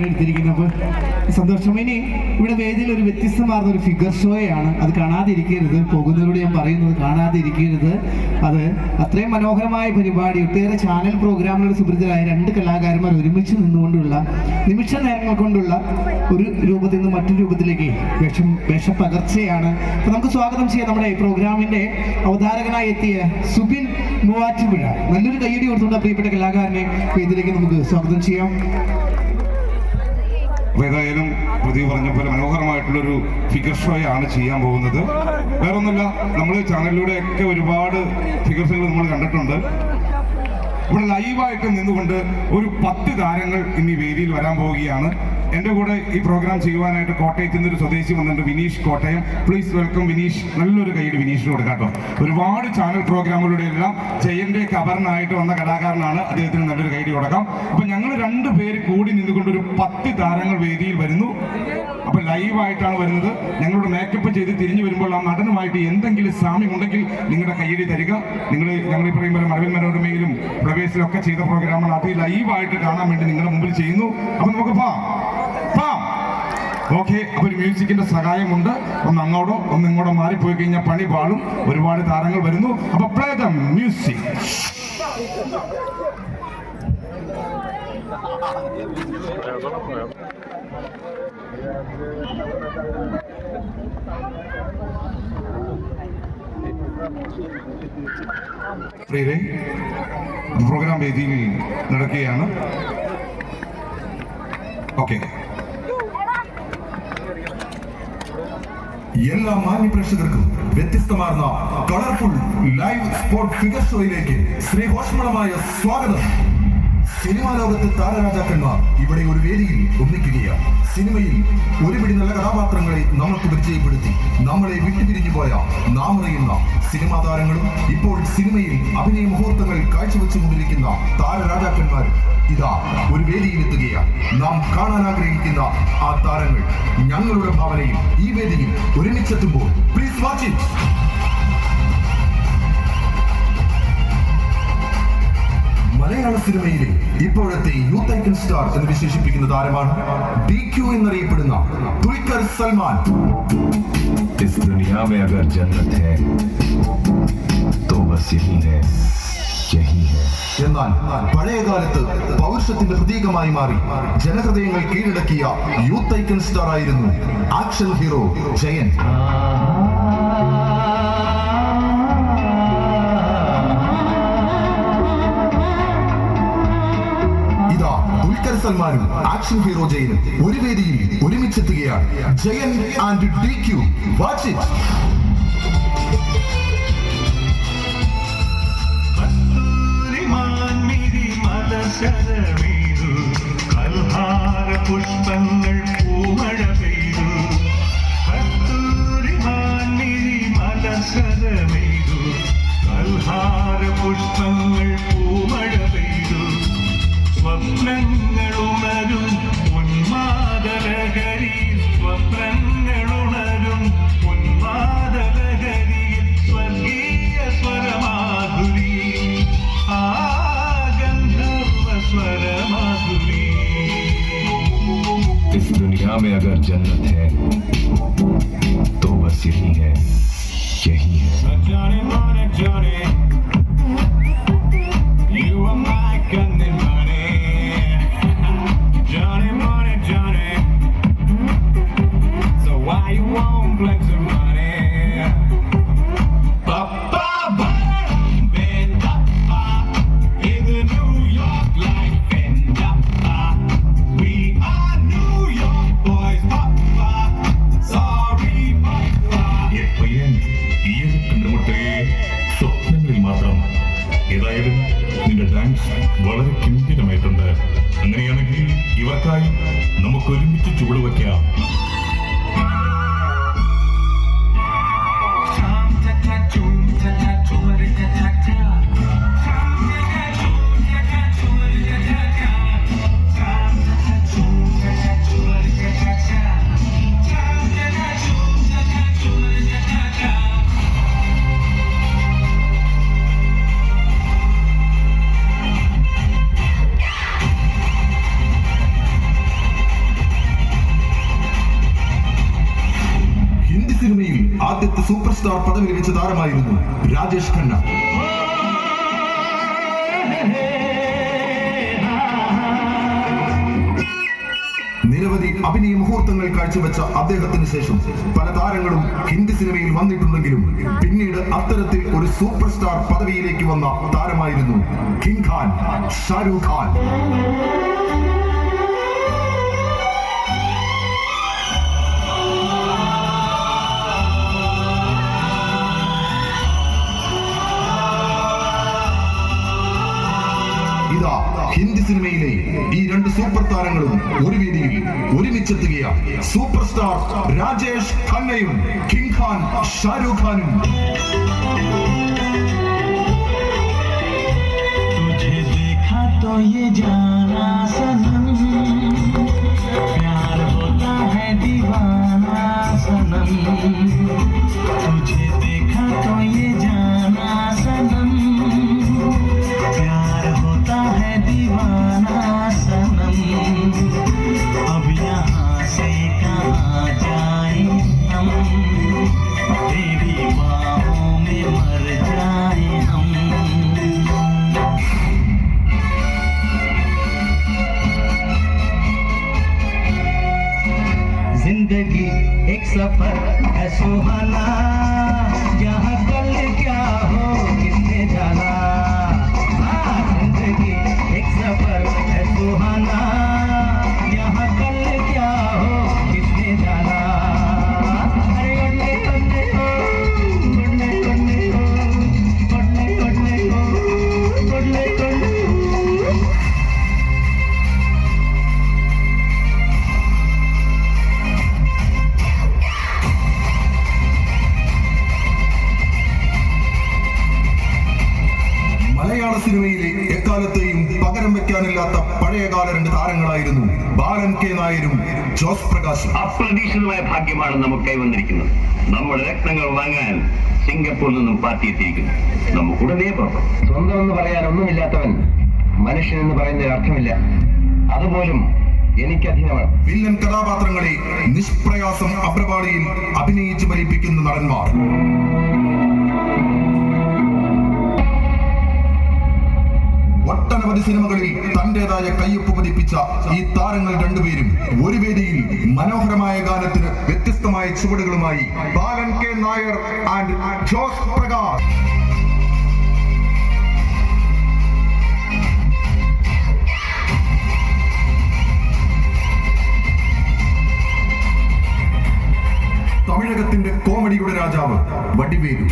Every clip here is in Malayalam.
അപ്പോൾ സന്തോഷം. ഇനി ഇവിടെ വേദിയിൽ ഒരു വ്യത്യസ്തമാർന്ന ഒരു ഫിഗർ ഷോയാണ് അത് കാണാതിരിക്കരുത്. പോകുന്നതിലൂടെ ഞാൻ പറയുന്നത് കാണാതിരിക്കരുത്. അത് അത്രയും മനോഹരമായ പരിപാടി ഒട്ടേറെ ചാനൽ പ്രോഗ്രാമുകൾ സുഹൃത്തിലായ രണ്ട് കലാകാരന്മാർ ഒരുമിച്ച് നിന്നുകൊണ്ടുള്ള നിമിഷ നേരങ്ങൾ കൊണ്ടുള്ള ഒരു രൂപത്തിൽ നിന്ന് മറ്റൊരു രൂപത്തിലേക്ക് വേഷം വേഷപ്പകർച്ചയാണ് അപ്പൊ നമുക്ക് സ്വാഗതം ചെയ്യാം നമ്മുടെ പ്രോഗ്രാമിന്റെ അവതാരകനായി എത്തിയ സുബിൻ മൂവാറ്റുപുഴ. നല്ലൊരു കയ്യടി കൊടുത്തുകൊണ്ട് പ്രിയപ്പെട്ട കലാകാരനെ വേദിയിലേക്ക് നമുക്ക് സ്വാഗതം ചെയ്യാം. അപ്പൊ ഏതായാലും പ്രദീപ് പറഞ്ഞ പോലെ മനോഹരമായിട്ടുള്ളൊരു ഫിഗർ ഷോയാണ് ചെയ്യാൻ പോകുന്നത്. വേറൊന്നുമില്ല നമ്മൾ ചാനലിലൂടെയൊക്കെ ഒരുപാട് ഫിഗർസുകൾ നമ്മൾ കണ്ടിട്ടുണ്ട്. ഇവിടെ ലൈവായിട്ട് നിന്നുകൊണ്ട് ഒരു പത്ത് താരങ്ങൾ ഇനി വേദിയിൽ വരാൻ പോവുകയാണ്. എന്റെ കൂടെ ഈ പ്രോഗ്രാം ചെയ്യുവാനായിട്ട് കോട്ടയത്ത് നിന്നൊരു സ്വദേശി വന്നിട്ടുണ്ട് Vineesh Kottayam. Please welcome Vineesh. നല്ലൊരു കൈയ്യടി വിനീഷിന് കൊടുക്കാട്ടോ ഒരുപാട് ചാനൽ പ്രോഗ്രാമുകളുടെ എല്ലാം ജയന്റെ കബറിനായിട്ട് വന്ന കലാകാരനാണ് അദ്ദേഹത്തിന് നല്ലൊരു കൈയ്യടി കൊടുക്കാം. അപ്പൊ ഞങ്ങൾ രണ്ടു പേര് കൂടി നിന്നുകൊണ്ട് ഒരു പത്ത് താരങ്ങൾ വേദിയിൽ വരുന്നു. അപ്പൊ ലൈവായിട്ടാണ് വരുന്നത്. ഞങ്ങളോട് മേക്കപ്പ് ചെയ്ത് തിരിഞ്ഞു വരുമ്പോൾ ആ നടനുമായിട്ട് എന്തെങ്കിലും സാമ്യമുണ്ടെങ്കിൽ നിങ്ങളുടെ കൈയ്യടി തരിക. നിങ്ങൾ ഞങ്ങൾ ഈ പറയും പോലെ മറവിൽ മനോരമയിലും ഒക്കെ ചെയ്ത പ്രോഗ്രാമാണ് അത് ലൈവായിട്ട് കാണാൻ വേണ്ടി നിങ്ങളുടെ മുമ്പിൽ ചെയ്യുന്നു. അപ്പൊ നമുക്ക് ഓക്കെ അപ്പൊ ഒരു മ്യൂസിക്കിന്റെ സഹായമുണ്ട്. ഒന്ന് അങ്ങോട്ടോ ഒന്ന് ഇങ്ങോട്ടോ മാറിപ്പോയി കഴിഞ്ഞാൽ പണി പാളും. ഒരുപാട് താരങ്ങൾ വരുന്നു. അപ്പൊ പ്ലേ ദ മ്യൂസിക് പ്രിയരെ പ്രോഗ്രാം വേദിയിൽ നടക്കുകയാണ്. ഓക്കെ എല്ലാ മാന്യ പ്രേക്ഷകർക്കും വ്യത്യസ്തമാർന്ന കളർഫുൾ ലൈവ് സ്പോർട്ട് ഫിഗർ ഷോയിലേക്ക് ശ്രീഘോഷമളമായ സ്വാഗതം. സിനിമാ ലോകത്തെ താരരാജാക്കന്മാർ ഇവിടെ ഒരു വേദിയിൽ ഒന്നിക്കുകയാണ്. സിനിമയിൽ ഒരുപിടി നല്ല കഥാപാത്രങ്ങളെ നമുക്ക് പരിചയപ്പെടുത്തി. നമ്മളെ വിട്ടുപിരിഞ്ഞു പോയ നാം അറിയുന്ന സിനിമാ താരങ്ങളും ഇപ്പോൾ സിനിമയിൽ അഭിനയ മുഹൂർത്തങ്ങൾ കാഴ്ചവെച്ചുകൊണ്ടിരിക്കുന്ന താരരാജാക്കന്മാർ ഇതാ ഒരു വേദിയിലെത്തുകയാണ്. നാം കാണാൻ ആഗ്രഹിക്കുന്ന ആ താരങ്ങൾ ഞങ്ങളുടെ ഭാവനയിൽ ഈ വേദിയിൽ ഒരുമിച്ചെത്തുമ്പോൾ പ്ലീസ് വാച്ച് ഇറ്റ് മലയാള സിനിമയിലെ ഇപ്പോഴത്തെ യൂത്ത് ഐക്കൺ സ്റ്റാർ എന്ന് വിശേഷിപ്പിക്കുന്ന താരമാണ് ഡി ക്യു എന്നറിയപ്പെടുന്ന ദുൽഖർ സൽമാൻ इस दुनिया में अगर जन्नत है तो बस यही है यही है എന്നാൽ പഴയ കാലത്ത് പൗരുഷത്തിന്റെ പ്രതീകമായി മാറി ജനഹൃദയങ്ങൾ കീഴടക്കിയ യൂത്ത് ഐക്കൺ സ്റ്റാർ ആയിരുന്നു ആക്ഷൻ ഹീറോ ജയൻ സൽമാനും ആക്ഷൻ ഹീറോ ജയനും ഒരു വേദിയിൽ ഒരുമിച്ചെത്തുകയാണ്. Jayan and D Q watch it പുഷ്പങ്ങൾ പൂമഴ दुनिया में अगर जन्नत है तो बस यही है यही है। ആദ്യത്തെ സൂപ്പർ സ്റ്റാർ പദവി ലഭിച്ച താരമായിരുന്നു രാജേഷ് ഖന്ന. നിരവധി അഭിനയ മുഹൂർത്തങ്ങൾ കാഴ്ചവെച്ച അദ്ദേഹത്തിന് ശേഷം പല താരങ്ങളും ഹിന്ദി സിനിമയിൽ വന്നിട്ടുണ്ടെങ്കിലും പിന്നീട് അത്തരത്തിൽ ഒരു സൂപ്പർ സ്റ്റാർ പദവിയിലേക്ക് വന്ന താരമായിരുന്നു കിങ് ഖാൻ ഷാരൂഖ് ഖാൻ. ഹിന്ദി സിനിമയിലെ ഈ രണ്ട് സൂപ്പർ താരങ്ങളും ഒരു വേദിയിൽ ഒരുമിച്ചെത്തുകയാണ് സൂപ്പർ സ്റ്റാർ രാജേഷ് ഖന്നയും കിങ് ഖാൻ ഷാരൂഖ് ഖാനും तुझे देखा तो ये जाना सनम प्यार होता है दीवाना सनम നായരും ജോസ് പ്രകാശും. അപ്രതീക്ഷിതമായ ഭാഗ്യമാണ് നമുക്ക് കൈവന്നിരിക്കുന്നത്. നമ്മുടെ രക്തങ്ങൾ വാങ്ങാൻ സിംഗപ്പൂരിൽ നിന്നും പാർട്ടി എത്തിയിരിക്കുന്നു. നമുക്ക് ഉടനെ സ്വന്തം എന്ന് പറയാൻ ഒന്നുമില്ലാത്തവൻ മനുഷ്യൻ എന്ന് പറയുന്നതിൽ അർത്ഥമില്ല. അതുപോലും എനിക്ക് അധീനമാണ് വില്ലൻ കഥാപാത്രങ്ങളെ നിഷ്പ്രയാസം അപ്രപാടിയിൽ അഭിനയിച്ചു ഫലിപ്പിക്കുന്ന നടന്മാർ. ഒട്ടനവധി സിനിമകളിൽ തന്റേതായ കയ്യൊപ്പ് പതിപ്പിച്ച ഈ താരങ്ങൾ രണ്ടുപേരും ഒരു വേദിയിൽ മനോഹരമായ ഗാനത്തിന് വ്യത്യസ്തമായ ചുവടുകളുമായി ബാലൻ കെ നായർ ആൻഡ് ജോസ് പ്രകാശ്. തമിഴകത്തിന്റെ കോമഡിയുടെ രാജാവ് വടിവേലു.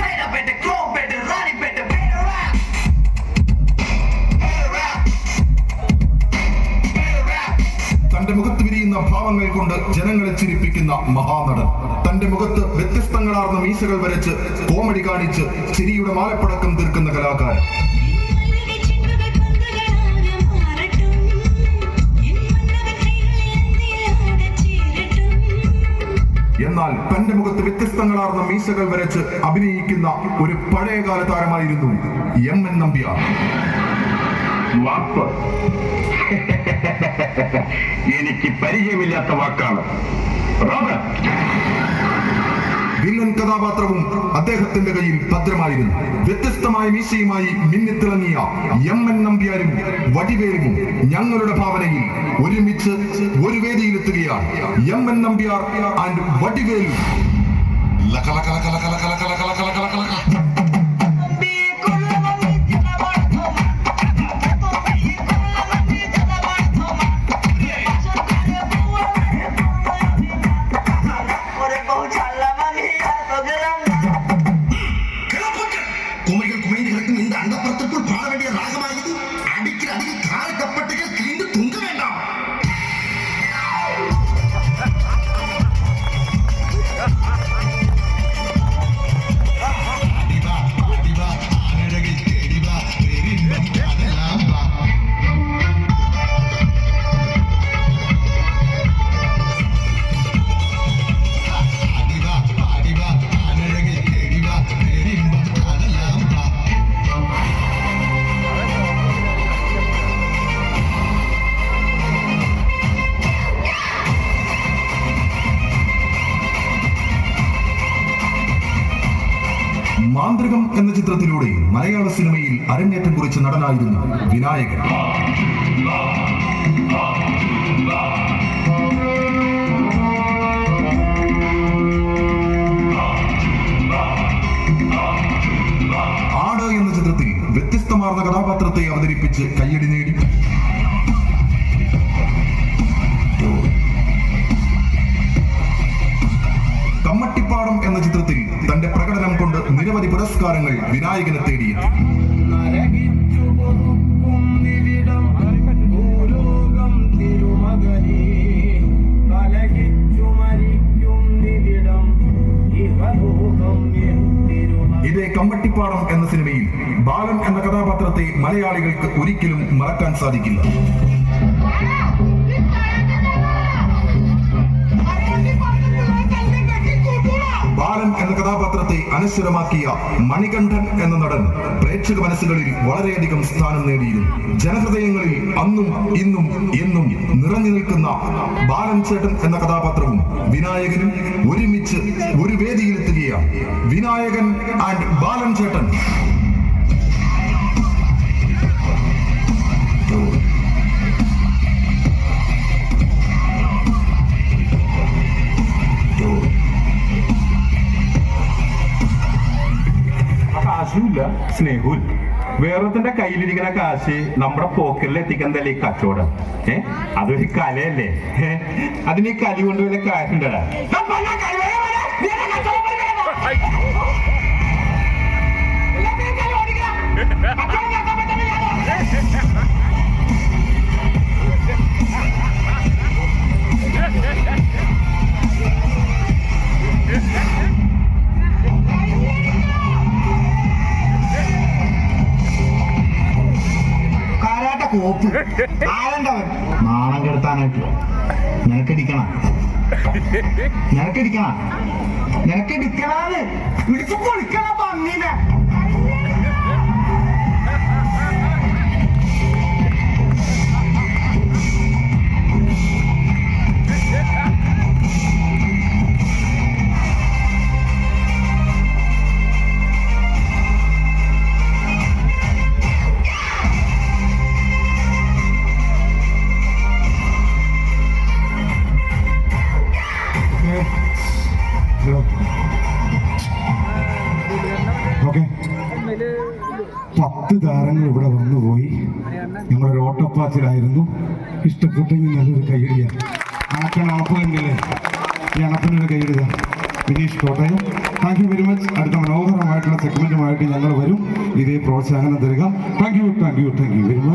തന്റെ മുഖത്ത് വിരിയുന്ന ഭാവങ്ങൾ കൊണ്ട് ജനങ്ങളെ ചിരിപ്പിക്കുന്ന മഹാനടൻ. തന്റെ മുഖത്ത് വ്യത്യസ്തങ്ങളാർന്ന മീശകൾ വരച്ച് കോമഡി കാണിച്ച് ചിരിയുടെ മാലപ്പടക്കം തീർക്കുന്ന കലാകാരൻ. എന്നാൽ തന്റെ മുഖത്ത് വ്യത്യസ്തങ്ങളാർന്ന മീശകൾ വരച്ച് അഭിനയിക്കുന്ന ഒരു പഴയകാല താരമായിരുന്നു എം എൻ നമ്പ്യാർ. മാപ്പ് എനിക്ക് പരിചയമില്ലാത്ത വാക്കാണ്. വില്ലൻ കഥാപാത്രവും അദ്ദേഹത്തിന്റെ കയ്യിൽ ഭദ്രമായിരുന്നു. വ്യത്യസ്തമായ മീശയുമായി മിന്നിത്തിളങ്ങിയ എം എൻ നമ്പ്യാരും വടിവേലും ഞങ്ങളുടെ ഭാവനയിൽ ഒരുമിച്ച് ഒരു വേദിയിലെത്തുകയാണ്. എം എൻ നമ്പ്യാർ ആൻഡ് വടിവേലും. ചിത്രത്തിലൂടെ മലയാള സിനിമയിൽ അരങ്ങേറ്റം കുറിച്ച നടനായിരുന്നു വിനായകൻ. ആട് എന്ന ചിത്രത്തിൽ വ്യത്യസ്തമാർന്ന കഥാപാത്രത്തെ അവതരിപ്പിച്ച് കയ്യടി നേടി. ഇഹലോകം വിനായകനെ തിരുമകനേ ഇതേ കമ്പട്ടിപ്പാടം എന്ന സിനിമയിൽ ബാലൻ എന്ന കഥാപാത്രത്തെ മലയാളികൾക്ക് ഒരിക്കലും മറക്കാൻ സാധിക്കില്ല. കഥാപാത്രത്തെ അനശ്വരമാക്കിയ മണികണ്ഠൻ എന്ന നടൻ പ്രേക്ഷക മനസ്സുകളിൽ വളരെയധികം സ്ഥാനം നേടിയിരുന്നു. ജനഹൃദയങ്ങളിൽ അന്നും ഇന്നും എന്നും നിറഞ്ഞു നിൽക്കുന്ന ബാലൻ ചേട്ടൻ എന്ന കഥാപാത്രവും വിനായകനും ഒരുമിച്ച് ഒരു വേദിയിലെത്തുകയാണ്. വിനായകൻ ആൻഡ് ബാലൻ ചേട്ടൻ. കാശുമില്ല സ്നേഹവും വേറൊരുത്തിന്റെ കയ്യിലിരിക്കുന്ന കാശ് നമ്മുടെ പോക്കറ്റിൽ എത്തിക്കുന്നതല്ലേ ഈ കച്ചവടം. ഏ? അതൊരു കലയല്ലേ? ഏ? അതിന് ഈ കലി കൊണ്ട് വല്ല കാര്യണ്ടടാ കാരാട്ട കോപ്പ് ആരണ്ടവൻ നാണം കെടുത്താനായിട്ട് നിനക്കടിക്കണ. നിനക്കടിക്കണ. നിനക്കടിക്കണാന്ന് പിടിച്ചു പൊളിക്കണ പത്ത് താരങ്ങൾ ഇവിടെ വന്നുപോയി. ഞങ്ങളൊരു ഓട്ടപ്പാച്ചിലായിരുന്നു. ഇഷ്ടപ്പെട്ടെങ്കിൽ നല്ലൊരു കൈയടിയാണ് അണക്കൻ അണപ്പ് കണ്ടില്ലേ ഈ അണപ്പിനൊരു കൈയടിയ Vineesh Kottayam. Thank you very much അടുത്ത മനോഹരമായിട്ടുള്ള സെഗ്മെന്റുമായിട്ട് ഞങ്ങൾ വരും. ഇതേ പ്രോത്സാഹനം തരിക. Thank you thank you thank you very much